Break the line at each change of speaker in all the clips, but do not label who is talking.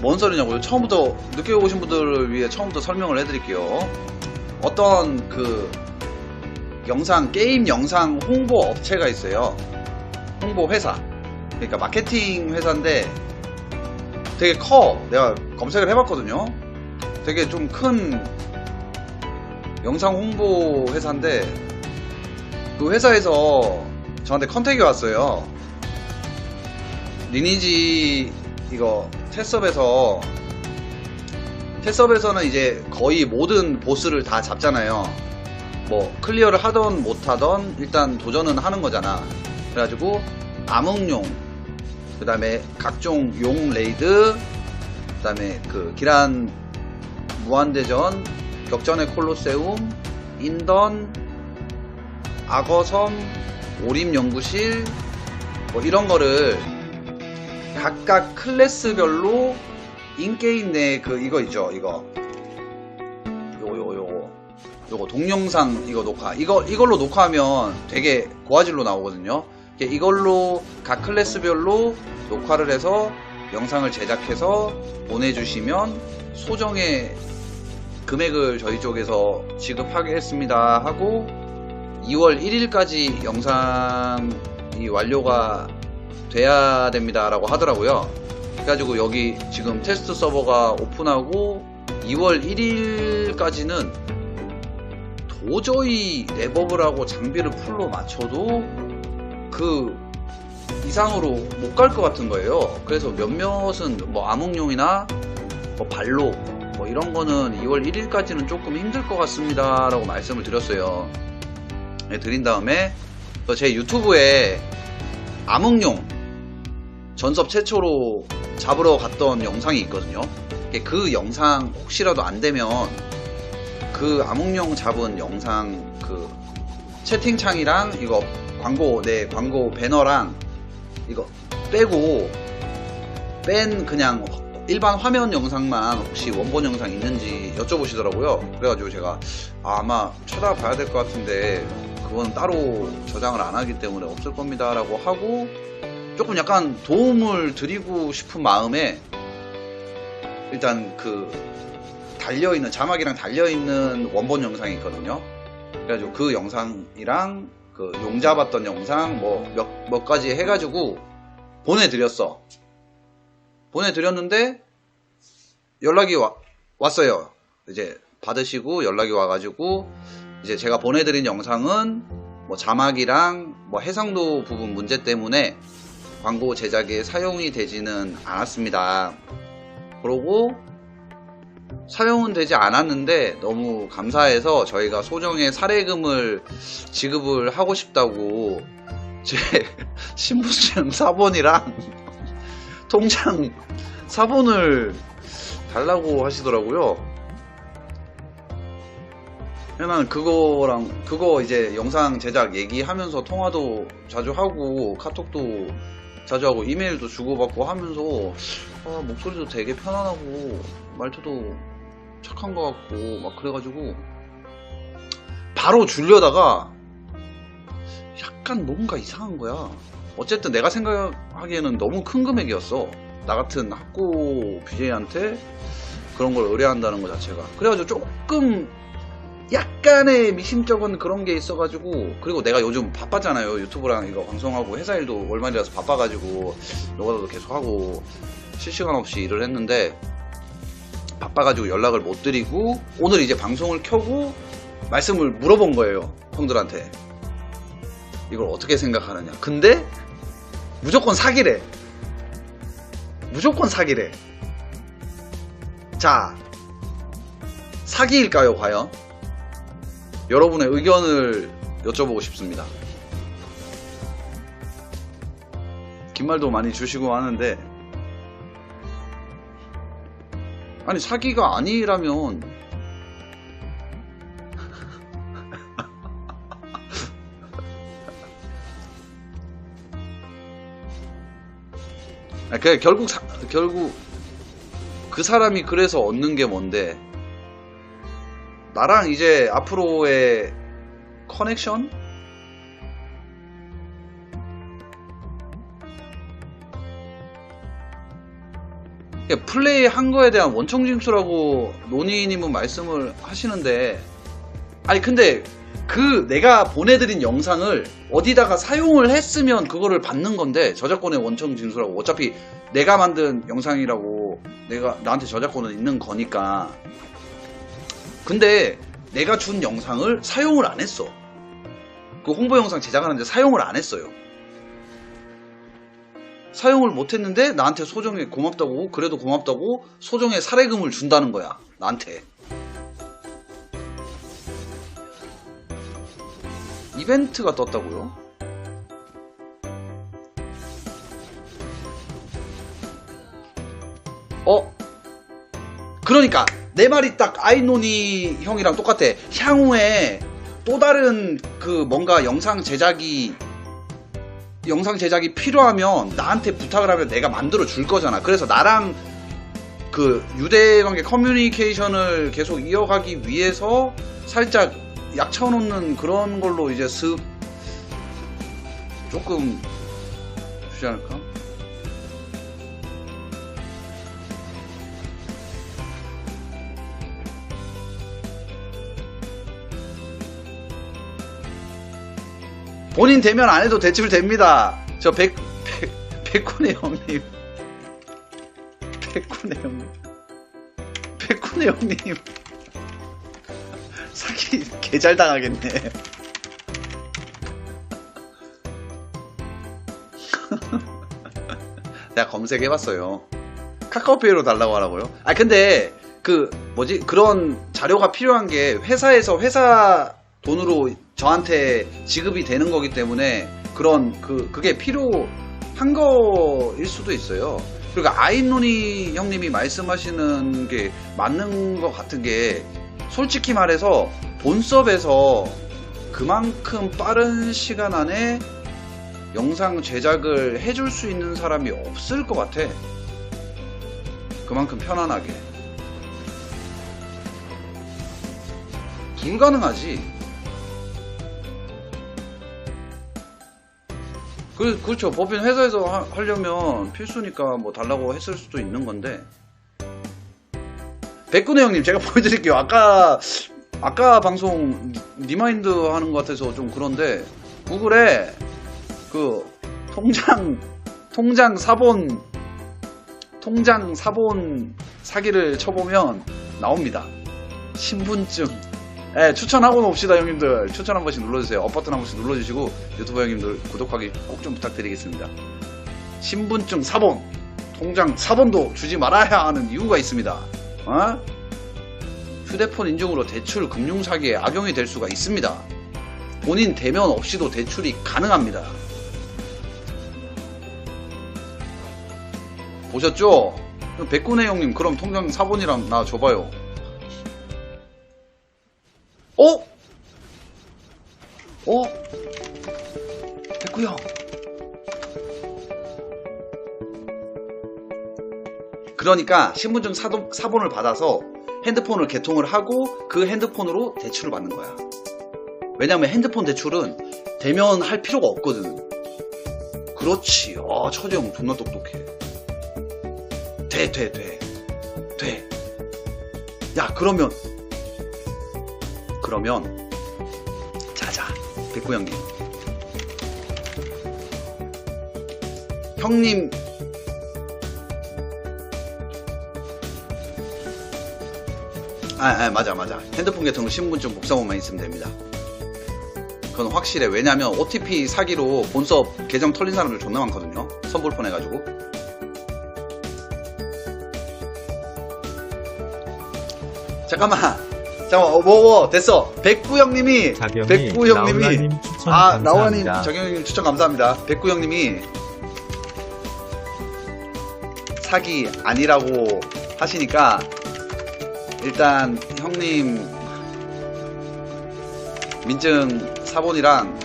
뭔 소리냐고요? 처음부터 늦게 오신 분들을 위해 처음부터 설명을 해드릴게요. 어떤 그 영상 게임 영상 홍보 업체가 있어요. 홍보 회사. 그러니까 마케팅 회사인데 되게 커. 내가 검색을 해봤거든요. 되게 좀 큰 영상 홍보 회사인데 그 회사에서 저한테 컨택이 왔어요. 리니지 이거 테스업에서 테스업에서는 이제 거의 모든 보스를 다 잡잖아요. 뭐 클리어를 하던 못하던 일단 도전은 하는 거잖아. 그래가지고 암흑용, 그 다음에 각종 용 레이드, 그 다음에 그 기란 무한대전, 격전의 콜로세움, 인던, 악어섬, 오림연구실, 뭐 이런 거를 각각 클래스별로 인게임 내 그 이거 있죠 이거. 요거 요거 동영상 이거 녹화. 이거 이걸로 녹화하면 되게 고화질로 나오거든요. 이걸로 각 클래스별로 녹화를 해서 영상을 제작해서 보내주시면 소정의 금액을 저희 쪽에서 지급하겠습니다 하고 2월 1일까지 영상이 완료가 돼야 됩니다라고 하더라고요. 그래가지고 여기 지금 테스트 서버가 오픈하고 2월 1일까지는 도저히 랩업을 하고 장비를 풀로 맞춰도 그 이상으로 못 갈 것 같은 거예요. 그래서 몇몇은 뭐 암흑용이나 뭐 발로 뭐 이런 거는 2월 1일까지는 조금 힘들 것 같습니다. 라고 말씀을 드렸어요. 네, 드린 다음에 또제 유튜브에 암흑용 전섭 최초로 잡으러 갔던 영상이 있거든요. 그 영상 혹시라도 안 되면 그 암흑용 잡은 영상 그 채팅창이랑 이거 광고 내 광고 배너랑 이거 빼고 뺀 그냥 일반 화면 영상만 혹시 원본 영상 있는지 여쭤보시더라고요. 그래가지고 제가 아, 마 찾아봐야 될 것 같은데 그건 따로 저장을 안 하기 때문에 없을 겁니다라고 하고 조금 약간 도움을 드리고 싶은 마음에 일단 그 달려있는 자막이랑 달려있는 원본 영상이 있거든요. 그래가지고 그 영상이랑 그 용 잡았던 영상 뭐몇 몇 가지 해가지고 보내드렸어. 보내드렸는데 연락이 와- 왔어요. 이제 받으시고 연락이 와가지고 이제 제가 보내드린 영상은 뭐 자막이랑 뭐 해상도 부분 문제 때문에 광고 제작에 사용이 되지는 않았습니다. 그러고 사용은 되지 않았는데 너무 감사해서 저희가 소정의 사례금을 지급을 하고 싶다고 제 신분증 사본이랑 통장 사본을 달라고 하시더라고요. 나는 그거랑 그거 이제 영상 제작 얘기하면서 통화도 자주 하고 카톡도 자주 하고 이메일도 주고받고 하면서 아, 목소리도 되게 편안하고 말투도 착한 것 같고 막 그래가지고 바로 주려다가 약간 뭔가 이상한 거야. 어쨌든 내가 생각하기에는 너무 큰 금액이었어. 나 같은 학고 BJ한테 그런 걸 의뢰한다는 것 자체가. 그래가지고 조금 약간의 미심쩍은 그런 게 있어가지고 그리고 내가 요즘 바빴잖아요. 유튜브랑 이거 방송하고 회사 일도 월말이라서 바빠가지고 요거도 계속 하고 실시간 없이 일을 했는데 바빠가지고 연락을 못 드리고 오늘 이제 방송을 켜고 말씀을 물어본 거예요 형들한테. 이걸 어떻게 생각하느냐. 근데 무조건 사기래. 무조건 사기래. 자 사기일까요 과연 여러분의 의견을 여쭤보고 싶습니다. 긴 말도 많이 주시고 하는데 아니 사기가 아니라면 아, 그 결국 사- 결국 그 사람이 그래서 얻는 게 뭔데 나랑 이제 앞으로의 커넥션? 플레이 한 거에 대한 원청 징수라고 노니님은 말씀을 하시는데 아니 근데 그 내가 보내드린 영상을 어디다가 사용을 했으면 그거를 받는 건데 저작권의 원청 징수라고 어차피 내가 만든 영상이라고 내가 나한테 저작권은 있는 거니까 근데 내가 준 영상을 사용을 안 했어 그 홍보 영상 제작하는데 사용을 안 했어요 사용을 못 했는데 나한테 소정에 고맙다고 그래도 고맙다고 소정의 사례금을 준다는 거야 나한테 이벤트가 떴다고요? 어? 그러니까 내 말이 딱 아이노니 형이랑 똑같아. 향후에 또 다른 그 뭔가 영상 제작이 영상 제작이 필요하면 나한테 부탁을 하면 내가 만들어 줄 거잖아. 그래서 나랑 그 유대 관계 커뮤니케이션을 계속 이어가기 위해서 살짝 약 쳐놓는 그런 걸로 이제 슥 조금 주지 않을까? 본인 대면 안 해도 대출 됩니다. 저 백, 백, 백군의 형님. 백군의 형님. 백군의 형님. 사기 개잘 당하겠네. 내가 검색해봤어요. 카카오페이로 달라고 하라고요? 아 근데 그 뭐지 그런 자료가 필요한 게 회사에서 회사 돈으로 저한테 지급이 되는 거기 때문에 그런 그 그게 필요한 거일 수도 있어요. 그러니까 아이노니 형님이 말씀하시는 게 맞는 것 같은 게 솔직히 말해서 본섭에서 그만큼 빠른 시간 안에 영상 제작을 해줄 수 있는 사람이 없을 것 같아. 그만큼 편안하게. 불가능하지. 그, 그렇죠. 법인 회사에서 하, 하려면 필수니까 뭐 달라고 했을 수도 있는 건데. 백군의 형님, 제가 보여드릴게요. 아까, 아까 방송 리마인드 하는 것 같아서 좀 그런데, 구글에 그, 통장, 통장 사본, 통장 사본 사기를 쳐보면 나옵니다. 신분증. 예, 추천하고 옵시다, 형님들. 추천 한 번씩 눌러주세요. 업 버튼 한 번씩 눌러주시고, 유튜버 형님들 구독하기 꼭 좀 부탁드리겠습니다. 신분증 사본, 통장 사본도 주지 말아야 하는 이유가 있습니다. 어? 휴대폰 인증으로 대출 금융 사기에 악용이 될 수가 있습니다. 본인 대면 없이도 대출이 가능합니다. 보셨죠? 백군의 형님 그럼 통장 사본이랑 나 줘봐요. 어? 어? 형. 그러니까 신분증 사도, 사본을 받아서 핸드폰을 개통을 하고 그 핸드폰으로 대출을 받는 거야. 왜냐면 핸드폰 대출은 대면 할 필요가 없거든. 그렇지. 아, 처재형 존나 똑똑해. 돼, 돼, 돼. 돼. 야, 그러면, 그러면, 자자. 백구 형님. 형님, 아, 아, 맞아, 맞아. 핸드폰 개통으로 신분증 복사본만 있으면 됩니다. 그건 확실해. 왜냐면 OTP 사기로 본섭 계정 털린 사람들 존나 많거든요. 선불 폰해가지고. 잠깐만. 잠깐만, 어, 뭐, 뭐, 됐어. 백구 형님이, 백구 형님이,
추천
아, 나원님,
감사합니다.
정영님 추천 감사합니다. 백구 형님이 사기 아니라고 하시니까 일단 형님 민증 사본이랑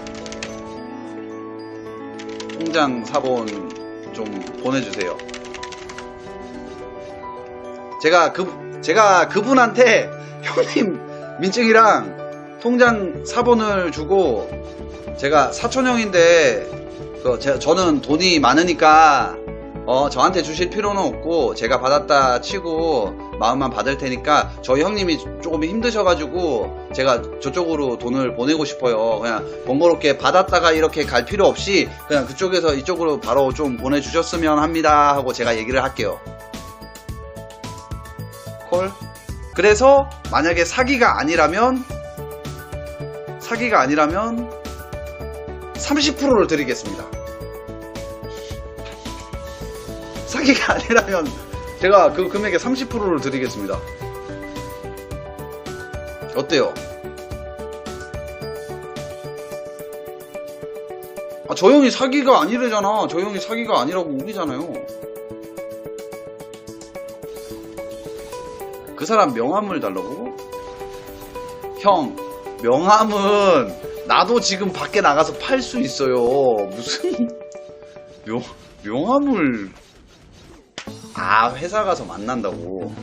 통장 사본 좀 보내주세요. 제가 그 제가 그분한테 형님 민증이랑 통장 사본을 주고 제가 사촌 형인데 그 제- 저는 돈이 많으니까 어, 저한테 주실 필요는 없고, 제가 받았다 치고, 마음만 받을 테니까, 저희 형님이 조금 힘드셔가지고, 제가 저쪽으로 돈을 보내고 싶어요. 그냥 번거롭게 받았다가 이렇게 갈 필요 없이, 그냥 그쪽에서 이쪽으로 바로 좀 보내주셨으면 합니다. 하고 제가 얘기를 할게요. 콜? 그래서, 만약에 사기가 아니라면, 사기가 아니라면, 30%를 드리겠습니다. 사기가 아니라면 제가 그 금액의 30%를 드리겠습니다. 어때요? 아, 저 형이 사기가 아니래잖아. 저 형이 사기가 아니라고 우기잖아요. 그 사람 명함을 달라고? 형, 명함은 나도 지금 밖에 나가서 팔 수 있어요. 무슨 명, 명함을 아, 회사 가서 만난다고.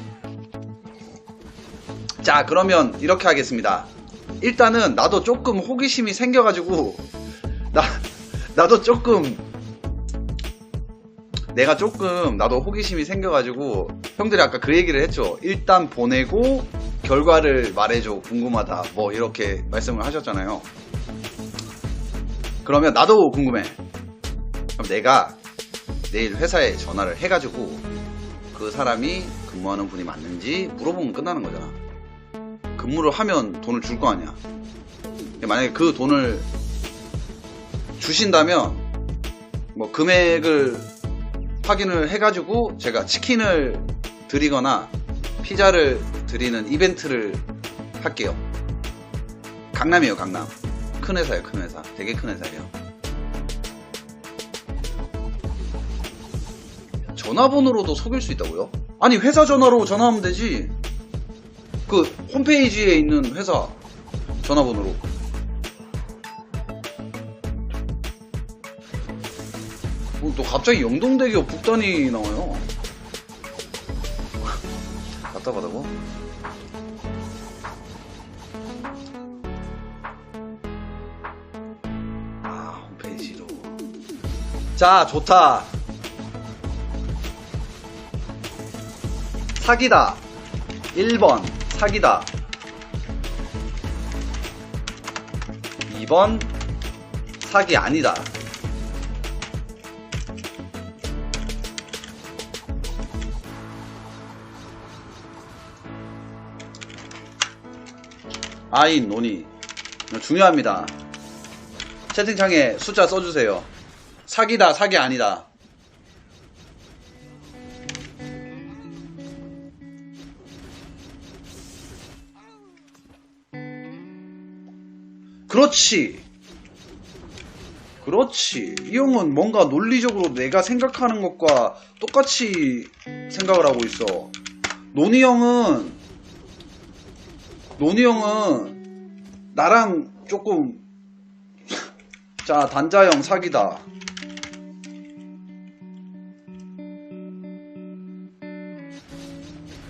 자, 그러면 이렇게 하겠습니다. 일단은 나도 조금 호기심이 생겨가지고, 나, 나도 조금, 내가 조금, 나도 호기심이 생겨가지고, 형들이 아까 그 얘기를 했죠. 일단 보내고, 결과를 말해줘. 궁금하다. 뭐, 이렇게 말씀을 하셨잖아요. 그러면 나도 궁금해. 그럼 내가 내일 회사에 전화를 해가지고 그 사람이 근무하는 분이 맞는지 물어보면 끝나는 거잖아. 근무를 하면 돈을 줄 거 아니야. 만약에 그 돈을 주신다면 뭐 금액을 확인을 해가지고 제가 치킨을 드리거나 피자를 드리는 이벤트를 할게요. 강남이에요, 강남. 큰 회사예요, 큰 회사. 되게 큰 회사예요. 전화번호로도 속일 수 있다고요? 아니 회사 전화로 전화하면 되지. 그 홈페이지에 있는 회사 전화번호로. 또 갑자기 영동대교 북단이 나와요. 답답하다고? 아 홈페이지로. 자 좋다. 사기다. 1번 사기다. 2번 사기 아니다. 아인 논의 중요합니다. 채팅창에 숫자 써주세요. 사기다 사기 아니다. 그렇지. 그렇지. 이 형은 뭔가 논리적으로 내가 생각하는 것과 똑같이 생각을 하고 있어. 노니 형은, 노니 형은 나랑 조금, 자, 단자형 사기다.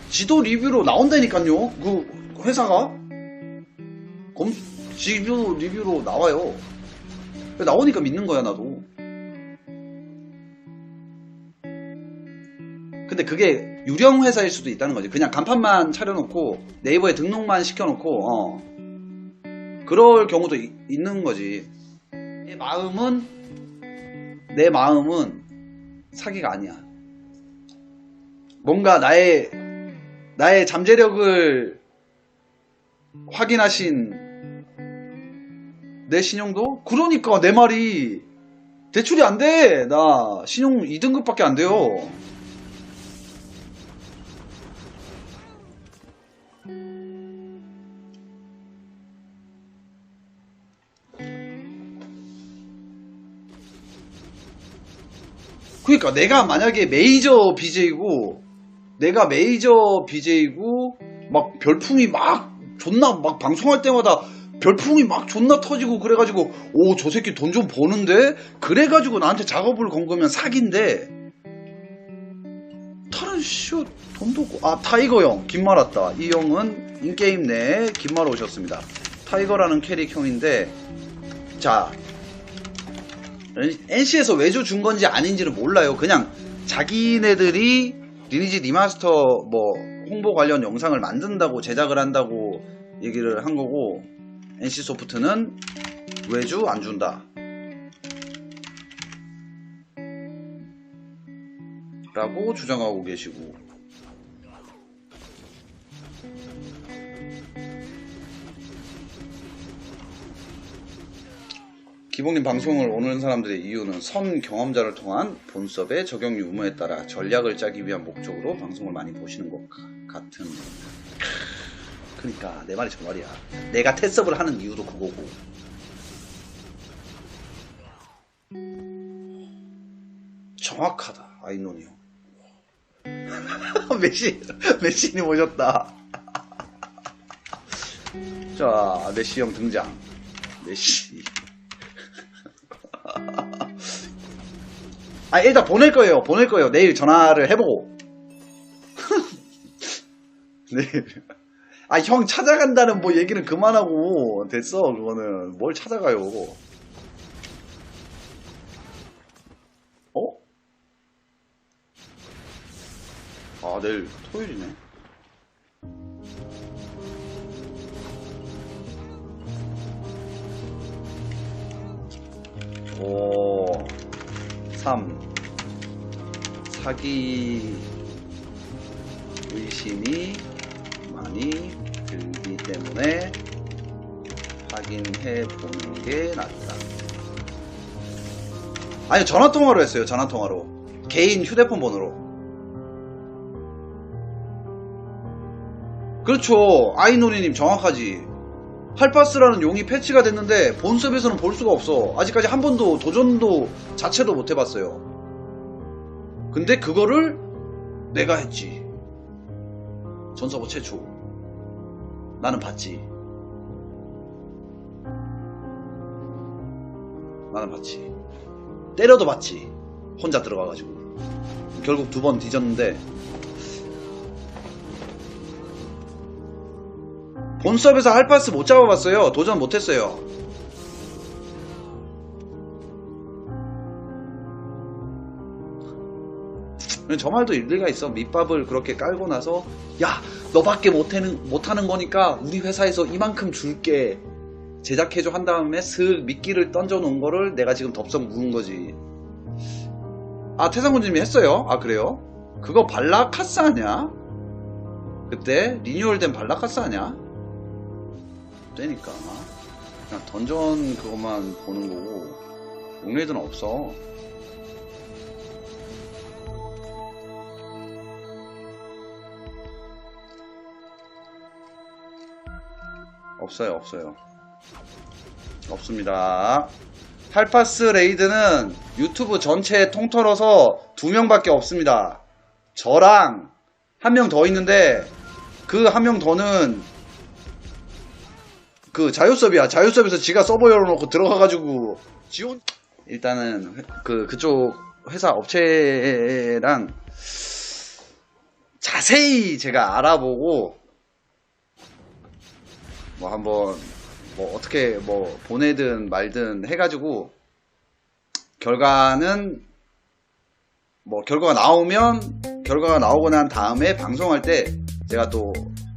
지도 리뷰로 나온다니까요. 그 회사가 검 지도 리뷰로 나와요. 나오니까 믿는 거야 나도. 근데 그게 유령 회사일 수도 있다는 거지. 그냥 간판만 차려놓고 네이버에 등록만 시켜놓고 어. 그럴 경우도 이- 있는 거지. 내 마음은 내 마음은 사기가 아니야. 뭔가 나의 나의 잠재력을 확인하신 내 신용도? 그러니까 내 말이 대출이 안 돼. 나 신용 2등급밖에 안 돼요. 그러니까 내가 만약에 메이저 BJ고 내가 메이저 BJ고 막 별풍이 막 존나 막 방송할 때마다 별풍이 막 존나 터지고 그래가지고 오 저 새끼 돈 좀 버는데? 그래가지고 나한테 작업을 건 거면 사기인데. 다른 쇼 돈도 아 타이거 형 긴말 왔다. 이 형은 인게임 내에 긴말 오셨습니다. 타이거라는 캐릭 형인데 자 NC에서 외주 준 건지 아닌지는 몰라요. 그냥 자기네들이 리니지 리마스터 뭐 홍보 관련 영상을 만든다고 제작을 한다고 얘기를 한 거고 NC 소프트는 외주 안 준다. 라고 주장하고 계시고 기봉님 방송을 오는 사람들의 이유는 선 경험자를 통한 본섭의 적용 유무에 따라 전략을 짜기 위한 목적으로 방송을 많이 보시는 것 가- 같은 그러니까 내 말이 저 말이야. 내가 테스업을 하는 이유도 그거고. 정확하다 아이노니요 메시 메시님 오셨다. 자 메시 형 등장. 메시 아 일단 보낼 거예요. 보낼 거예요. 내일 전화를 해보고. 내일 아형 찾아간다는 뭐 얘기는 그만하고. 됐어 그거는. 뭘 찾아가요? 어? 아 내일 토요일이네 오3 사기 의심이 많이 들기 때문에 확인해 보는 게 낫다. 아니 전화 통화로 했어요. 전화 통화로 개인 휴대폰 번호로. 그렇죠. 아이노리님 정확하지. 할파스라는 용이 패치가 됐는데 본섭에서는 볼 수가 없어. 아직까지 한 번도 도전도 자체도 못 해봤어요. 근데 그거를 내가 했지. 전서버 최초. 나는 봤지. 나는 봤지. 때려도 봤지. 혼자 들어가가지고. 결국 두 번 뒤졌는데. 본섭에서 할파스 못 잡아봤어요. 도전 못했어요. 저 말도 일리가 있어. 밑밥을 그렇게 깔고 나서 야 너밖에 못하는 못하는 거니까 우리 회사에서 이만큼 줄게 제작해줘 한 다음에 슬 미끼를 던져 놓은 거를 내가 지금 덥석 묵은 거지. 아 태상군님이 했어요. 아 그래요? 그거 발라카스 아니야? 그때 리뉴얼된 발라카스 아니야? 되니까 그냥 던전 그것만 보는 거고 용레이드는 없어. 없어요, 없어요. 없습니다. 팔파스 레이드는 유튜브 전체 통틀어서 두 명밖에 없습니다. 저랑 한 명 더 있는데 그 한 명 더는 그 자유섭이야. 자유섭에서 지가 서버 열어놓고 들어가가지고 지원. 일단은 회- 그 그쪽 회사 업체랑 자세히 제가 알아보고 뭐 한번 뭐 어떻게 뭐 보내든 말든 해가지고 결과는 뭐 결과가 나오면 결과가 나오고 난 다음에 방송할 때 제가 또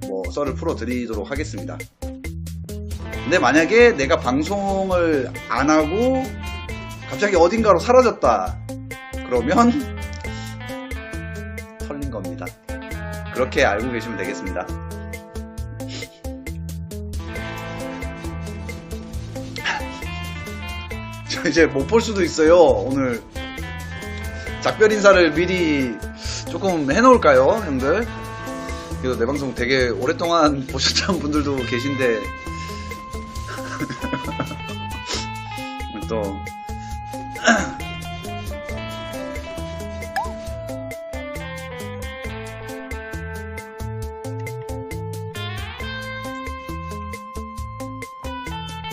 뭐 썰을 풀어 드리도록 하겠습니다. 근데 만약에 내가 방송을 안 하고 갑자기 어딘가로 사라졌다 그러면 털린 겁니다. 그렇게 알고 계시면 되겠습니다. 저 이제 못 볼 수도 있어요. 오늘 작별 인사를 미리 조금 해놓을까요, 형들? 그래도 내 방송 되게 오랫동안 보셨던 분들도 계신데 또.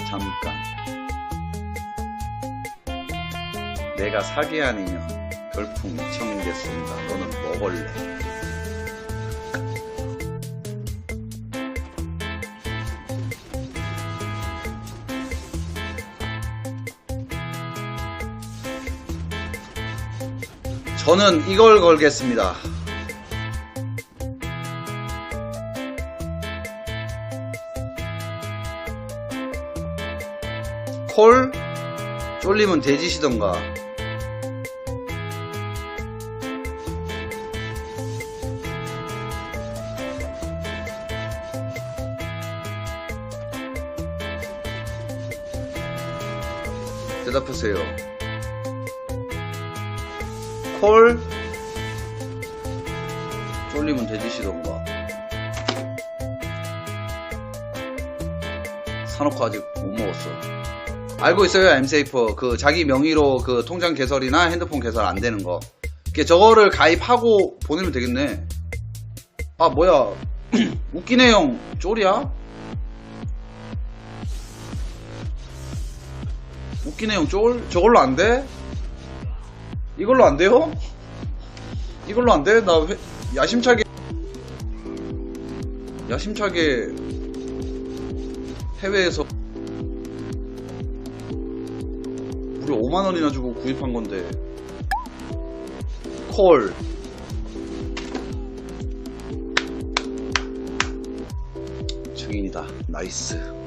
잠깐. 내가 사기 아니면 별풍 2천 개 쏜다. 너는 먹을래 저는 이걸 걸겠습니다. 콜 쫄리면 돼지시던가 콜 쫄리면 돼지시던가 사놓고 아직 못 먹었어. 알고 있어요, 엠세이퍼. 그 자기 명의로 그 통장 개설이나 핸드폰 개설 안 되는 거. 그 저거를 가입하고 보내면 되겠네. 아 뭐야? 웃기네 형 쫄이야? 웃기네 형 쫄? 저걸로 안 돼? 이걸로 안 돼요? 이걸로 안 돼? 나 회- 야심차게 야심차게 해외에서 우리 5만 원이나 주고 구입한 건데 콜 증인이다 나이스